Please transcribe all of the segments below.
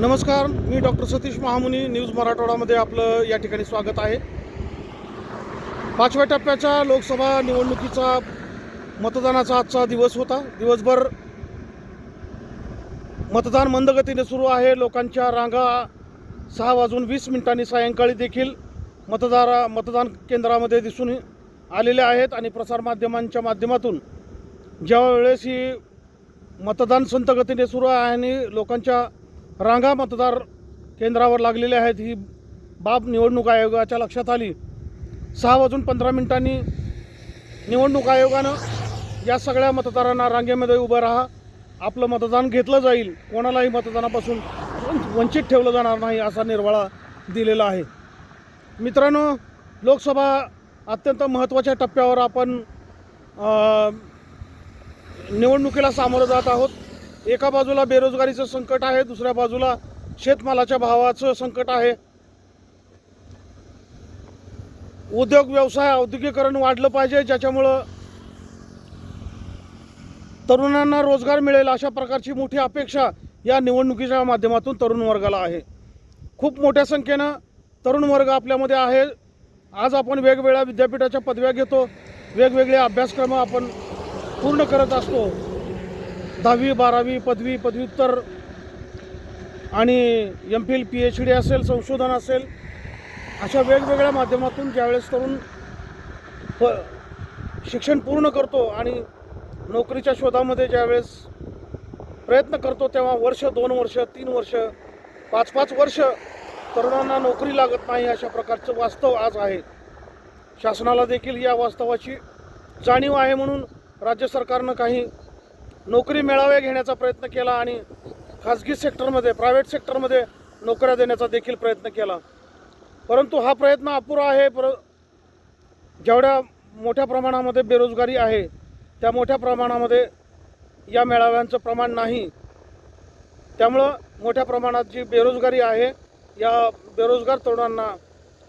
नमस्कार मी doctor Satish Mahamuni news मराठवाडामध्ये आपलं या ठिकाणी स्वागत आहे. पाचव्या टप्प्याच्या लोकसभा निवडणुकीचा मतदानाचा आजचा दिवस होता. दिवसभर मतदान मंदगतीने सुरू आहे. लोकांच्या रांगा सहा वाजून वीस मिनिटांनी सायंकाळी देखील मतदारा मतदान केंद्रामध्ये दिसून आलेले आहेत आणि प्रसारमाध्यमांच्या माध्यमातून ज्या वेळेस ही मतदान संतगतीने सुरू आहे आणि लोकांच्या रांगा मतदार केंद्रावर लागलेल्या आहेत. ही बाब निवडणूक आयोगाच्या लक्षात आली. सहा वाजून पंधरा मिनिटांनी निवडणूक आयोगानं या सगळ्या मतदारांना रांगेमध्ये उभं राहा. आपलं मतदान घेतलं जाईल. कोणालाही मतदानापासून वंचित ठेवलं जाणार नाही असा निर्वाळा दिलेला आहे. मित्रांनो लोकसभा अत्यंत महत्त्वाच्या टप्प्यावर आपण निवडणुकीला सामोरं जात आहोत. एका बाजूला बेरोजगारीचं संकट आहे दुसऱ्या बाजूला शेतमालाच्या भावाचं संकट आहे. उद्योग व्यवसाय औद्योगिकरण वाढलं पाहिजे ज्याच्यामुळं तरुणांना रोजगार मिळेल अशा प्रकारची मोठी अपेक्षा या निवडणुकीच्या माध्यमातून तरुण वर्गाला आहे. खूप मोठ्या संख्येनं तरुण वर्ग आपल्यामध्ये आहे. आज आपण वेगवेगळ्या विद्यापीठाच्या पदव्या घेतो. वेगवेगळे अभ्यासक्रम आपण पूर्ण करत असतो. दहावी बारावी पदवी पदव्युत्तर आणि M Phil P H D असेल संशोधन असेल अशा वेगवेगळ्या माध्यमातून ज्यावेळेस तरुण प शिक्षण पूर्ण करतो आणि नोकरीच्या शोधामध्ये ज्यावेळेस प्रयत्न करतो तेव्हा वर्ष दोन वर्ष तीन वर्ष पाच पाच वर्ष तरुणांना नोकरी लागत नाही अशा प्रकारचं वास्तव आज आहे. शासनाला देखील या वास्तवाची जाणीव आहे म्हणून राज्य सरकारनं काही नोकरी मेळावे घेण्याचा प्रयत्न केला आणि खाजगी सेक्टरमध्ये प्रायव्हेट सेक्टरमध्ये नोकऱ्या देण्याचा देखील प्रयत्न केला. परंतु हा प्रयत्न अपुरा आहे पर जेवढ्या मोठ्या प्रमाणामध्ये बेरोजगारी आहे त्या मोठ्या प्रमाणामध्ये या मेळाव्यांचं प्रमाण नाही. त्यामुळं मोठ्या प्रमाणात जी बेरोजगारी आहे या बेरोजगार तरुणांना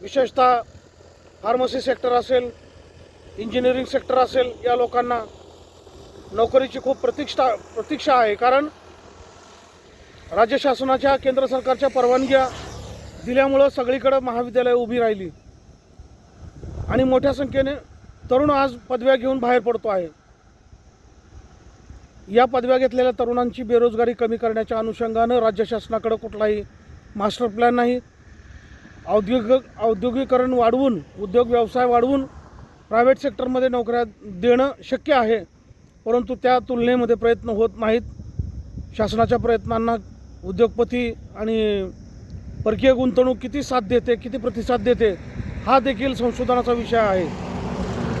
विशेषतः फार्मसी सेक्टर असेल इंजिनिअरिंग सेक्टर असेल या लोकांना नोकरीची खूप प्रतिष्ठा प्रतीक्षा आहे. कारण राज्य शासनाच्या केंद्र सरकारच्या परवानग्या दिल्यामुळं सगळीकडं महाविद्यालय उभी राहिली. आणि मोठ्या संख्येने तरुण आज पदव्या घेऊन बाहेर पडतो आहे. या पदव्या घेतलेल्या तरुणांची बेरोजगारी कमी करण्याच्या अनुषंगानं राज्य शासनाकडं कुठलाही मास्टर प्लॅन नाही. औद्योगिक औद्योगिकरण वाढवून उद्योग व्यवसाय वाढवून प्रायव्हेट सेक्टरमध्ये नोकऱ्या देणं शक्य आहे. परंतु त्या तुलनेमध्ये प्रयत्न होत नाहीत. शासनाच्या प्रयत्नांना उद्योगपती आणि परकीय गुंतवणूक किती साथ देते किती प्रतिसाद देते हा देखील संशोधनाचा विषय आहे.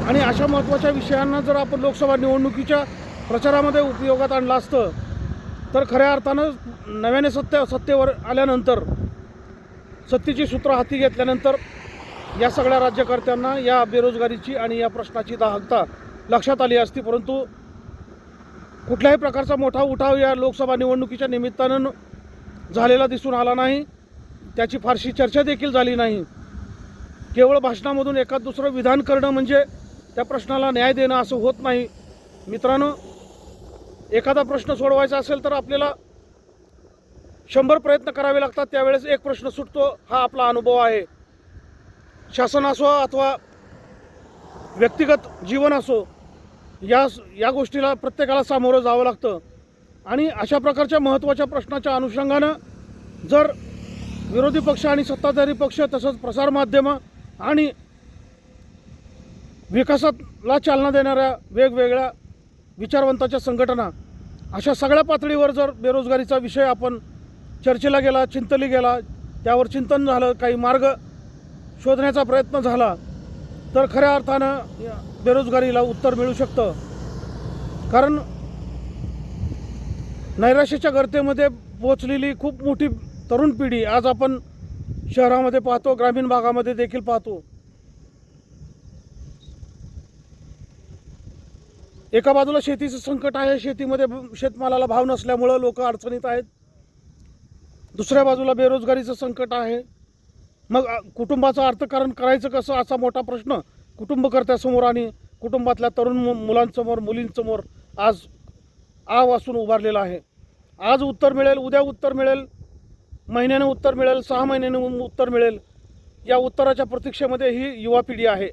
आणि अशा महत्त्वाच्या विषयांना जर आपण लोकसभा निवडणुकीच्या प्रचारामध्ये उपयोगात आणलं असतं तर खऱ्या अर्थानं नव्याने सत्य सत्तेवर आल्यानंतर सत्तेची सूत्र हाती घेतल्यानंतर या सगळ्या राज्यकर्त्यांना या बेरोजगारीची आणि या प्रश्नाची दाहकता लक्षात आली असती परंतु कुठल्याही प्रकारचा मोठा उठाव या लोकसभा निवडणुकीच्या निमित्तानं झालेला दिसून आला नाही. त्याची फारशी चर्चा देखील झाली नाही. केवळ भाषणामधून एखाद दुसरं विधान करणं म्हणजे त्या प्रश्नाला न्याय देणं असं होत नाही. मित्रांनो एखादा प्रश्न सोडवायचा असेल तर आपल्याला शंभर प्रयत्न करावे लागतात. त्यावेळेस एक प्रश्न सुटतो हा आपला अनुभव आहे. शासन असो अथवा व्यक्तिगत जीवन असो या या गोष्टीला प्रत्येकाला सामोरं जावं लागतं. आणि अशा प्रकारच्या महत्त्वाच्या प्रश्नाच्या अनुषंगानं जर विरोधी पक्ष आणि सत्ताधारी पक्ष तसंच प्रसारमाध्यमं आणि विकासाला चालना देणाऱ्या वेगवेगळ्या विचारवंताच्या संघटना अशा सगळ्या पातळीवर जर बेरोजगारीचा विषय आपण चर्चेला गेला चिंतली गेला त्यावर चिंतन झालं काही मार्ग शोधण्याचा प्रयत्न झाला तर खऱ्या अर्थानं बेरोजगारीला उत्तर मिळू शकतं. कारण नैराश्याच्या गर्तेमध्ये पोचलेली खूप मोठी तरुण पिढी आज आपण शहरामध्ये पाहतो ग्रामीण भागामध्ये देखील पाहतो. एका बाजूला शेतीचं संकट आहे शेतीमध्ये शेतमालाला भाव नसल्यामुळं लोक अडचणीत आहेत. दुसऱ्या बाजूला बेरोजगारीचं संकट आहे. मग कुटुंबाचं अर्थकारण करायचं कसं? असा मोठा प्रश्न कुटुंबकर्त्यासमोर आणि कुटुंबातल्या तरुण मु मुलांसमोर मुलींसमोर आज आव असून उभारलेला आहे. आज उत्तर मिळेल उद्या उत्तर मिळेल महिन्यानं उत्तर मिळेल सहा महिन्याने उत्तर मिळेल. या उत्तराच्या प्रतीक्षेमध्ये ही युवा पिढी आहे.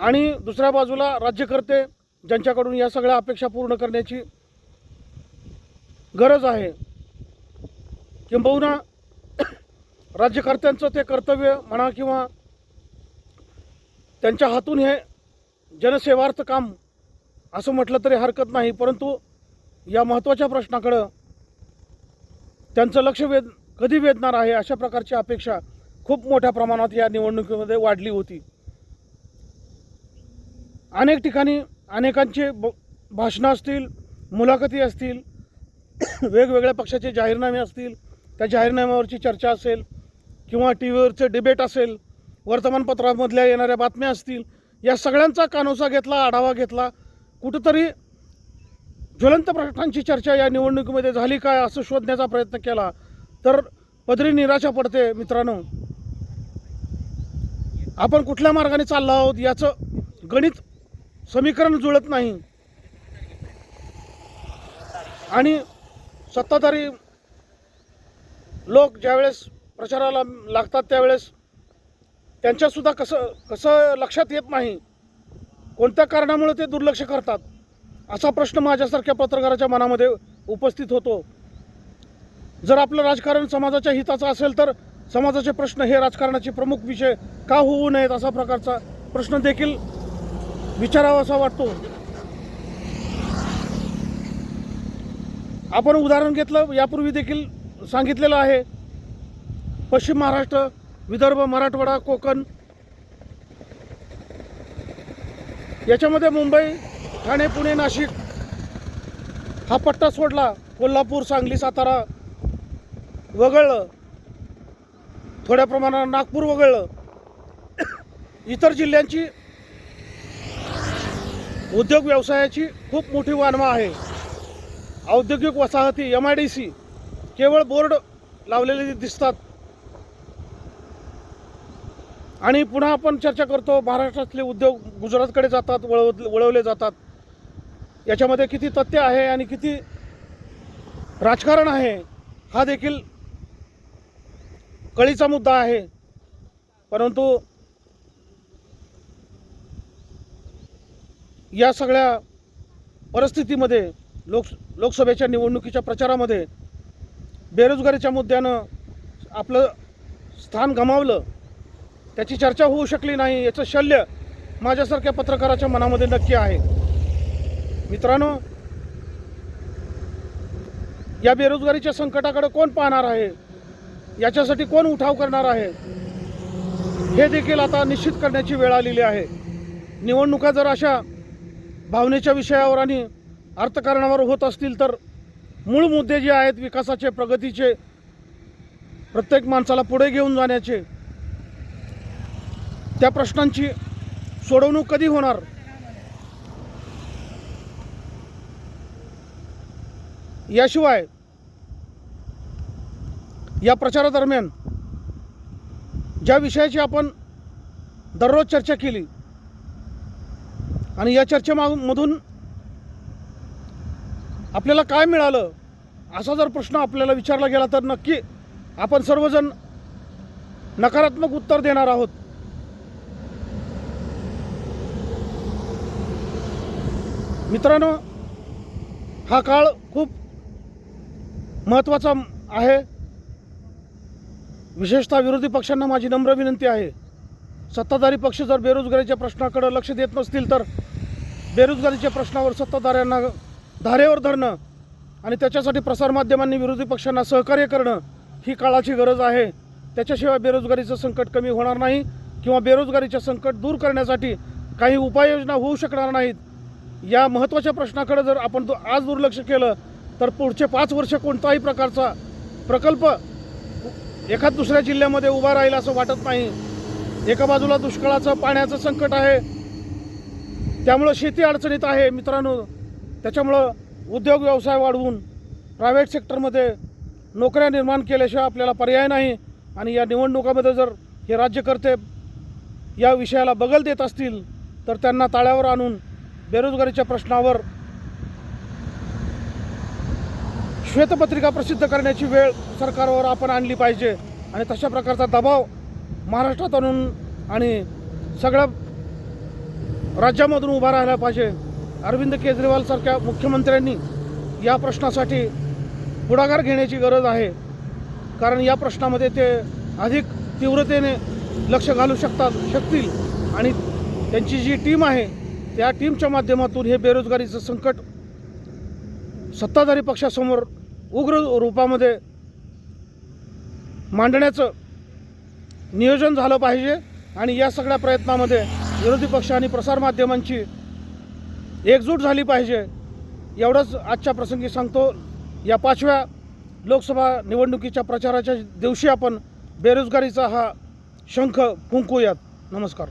आणि दुसऱ्या बाजूला राज्यकर्ते ज्यांच्याकडून या सगळ्या अपेक्षा पूर्ण करण्याची गरज आहे. किंबहुना राज्यकर्त्यांचं ते कर्तव्य म्हणा किंवा त्यांच्या हातून हे जनसेवार्थ काम असं म्हटलं तरी हरकत नाही परंतु या महत्त्वाच्या प्रश्नाकडं त्यांचं लक्ष वेध कधी वेधणार आहे अशा प्रकारची अपेक्षा खूप मोठ्या प्रमाणात या निवडणुकीमध्ये वाढली होती. अनेक ठिकाणी अनेकांचे ब भाषणं असतील मुलाखती असतील वेगवेगळ्या पक्षाचे जाहीरनामे असतील त्या जाहीरनाम्यावरची चर्चा असेल किंवा टी व्हीवरचे डिबेट असेल वर्तमानपत्रामधल्या येणाऱ्या बातम्या असतील या सगळ्यांचा कानोसा घेतला आढावा घेतला. कुठंतरी ज्वलंत प्रश्नांची चर्चा या निवडणुकीमध्ये झाली काय असं शोधण्याचा प्रयत्न केला तर पदरी निराशा पडते मित्रांनो. आपण कुठल्या मार्गाने चाललो आहोत याचं गणित समीकरण जुळत नाही. आणि सत्ताधारी लोक ज्यावेळेस प्रचाराला लागतात त्यावेळेस त्यांच्यासुद्धा कसं कसं लक्षात येत नाही कोणत्या कारणामुळे ते दुर्लक्ष करतात असा प्रश्न माझ्यासारख्या पत्रकाराच्या मनामध्ये उपस्थित होतो. जर आपलं राजकारण समाजाच्या हिताचं असेल तर समाजाचे प्रश्न हे राजकारणाचे प्रमुख विषय का होऊ नयेत असा प्रकारचा प्रश्न देखील विचारावा असा वाटतो. आपण उदाहरण घेतलं यापूर्वी देखील सांगितलेलं आहे. पश्चिम महाराष्ट्र विदर्भ मराठवाडा कोकण. याच्यामध्ये मुंबई ठाणे पुणे नाशिक हा पट्टा सोडला. कोल्हापूर सांगली सातारा वगळलं. थोड्या प्रमाणात नागपूर वगळलं. इतर जिल्ह्यांची उद्योग व्यवसायाची खूप मोठी वानवा आहे. औद्योगिक वसाहती एम आय डी सी केवळ बोर्ड लावलेले दिसतात. आणि पुन्हा आपण चर्चा करतो महाराष्ट्रातले उद्योग गुजरातकडे जातात वळव वळवले जातात. याच्यामध्ये किती तथ्य आहे आणि किती राजकारण आहे हा देखील कळीचा मुद्दा आहे. परंतु या सगळ्या परिस्थितीमध्ये लोक लोकसभेच्या निवडणुकीच्या प्रचारामध्ये बेरोजगारीच्या मुद्द्यानं आपलं स्थान गमावलं. त्याची चर्चा होऊ शकली नाही याचं शल्य माझ्यासारख्या पत्रकाराच्या मनामध्ये नक्की आहे. मित्रांनो या बेरोजगारीच्या संकटाकडे कोण पाहणार आहे? याच्यासाठी कोण उठाव करणार आहे? हे देखील आता निश्चित करण्याची वेळ आलेली आहे. निवडणुका जर अशा भावनेच्या विषयावर आणि अर्थकारणावर होत असतील तर मूळ मुद्दे जे आहेत विकासाचे प्रगतीचे प्रत्येक माणसाला पुढे घेऊन जाण्याचे त्या प्रश्नांची सोडवणूक कधी होणार? याशिवाय या प्रचारादरम्यान ज्या विषयाची आपण दररोज चर्चा केली आणि या चर्चेमधून आपल्याला काय मिळालं असा जर प्रश्न आपल्याला विचारला गेला तर नक्की आपण सर्वजण नकारात्मक उत्तर देणार आहोत. मित्रांनो हा काळ खूप महत्त्वाचा आहे. विशेषतः विरोधी पक्षांना माझी नम्र विनंती आहे. सत्ताधारी पक्ष जर बेरोजगारीच्या प्रश्नाकडे लक्ष देत नसतील तर बेरोजगारीच्या प्रश्नावर सत्ताधाऱ्यांना धारेवर धरणं आणि त्याच्यासाठी प्रसारमाध्यमांनी विरोधी पक्षांना सहकार्य करणं ही काळाची गरज आहे. त्याच्याशिवाय बेरोजगारीचं संकट कमी होणार नाही किंवा बेरोजगारीचे संकट दूर करण्यासाठी काही उपाययोजना होऊ शकणार नाहीत. या महत्त्वाच्या प्रश्नाकडे जर आपण तो आज दुर्लक्ष केलं तर पुढचे पाच वर्ष कोणताही प्रकारचा प्रकल्प एखाद दुसऱ्या जिल्ह्यामध्ये उभा राहील असं वाटत नाही. एका बाजूला दुष्काळाचं पाण्याचं संकट आहे त्यामुळं शेती अडचणीत आहे मित्रांनो. त्याच्यामुळं उद्योग व्यवसाय वाढवून प्रायव्हेट सेक्टरमध्ये नोकऱ्या निर्माण केल्याशिवाय आपल्याला पर्याय नाही. आणि या निवडणुकामध्ये जर हे राज्यकर्ते या विषयाला बगल देत असतील तर त्यांना ताळ्यावर आणून बेरोजगारीच्या प्रश्नावर श्वेतपत्रिका प्रसिद्ध करण्याची वेळ सरकारवर आपण आणली पाहिजे. आणि तशा प्रकारचा दबाव महाराष्ट्रात आणून आणि सगळ्या राज्यामधून उभा राहायला पाहिजे. अरविंद केजरीवालसारख्या मुख्यमंत्र्यांनी या प्रश्नासाठी पुढाकार घेण्याची गरज आहे. कारण या प्रश्नामध्ये ते अधिक तीव्रतेने लक्ष घालू शकतात शकतील. आणि त्यांची जी टीम आहे त्या टीमच्या माध्यमातून हे बेरोजगारीचं संकट सत्ताधारी पक्षासमोर उग्र रूपामध्ये मांडण्याचं नियोजन झालं पाहिजे आणि या सगळ्या प्रयत्नामध्ये विरोधी पक्ष आणि प्रसारमाध्यमांची एकजूट झाली पाहिजे एवढंच आजच्या प्रसंगी सांगतो. या पाचव्या लोकसभा निवडणुकीच्या प्रचाराच्या दिवशी आपण बेरोजगारीचा हा शंख फुंकूयात. नमस्कार.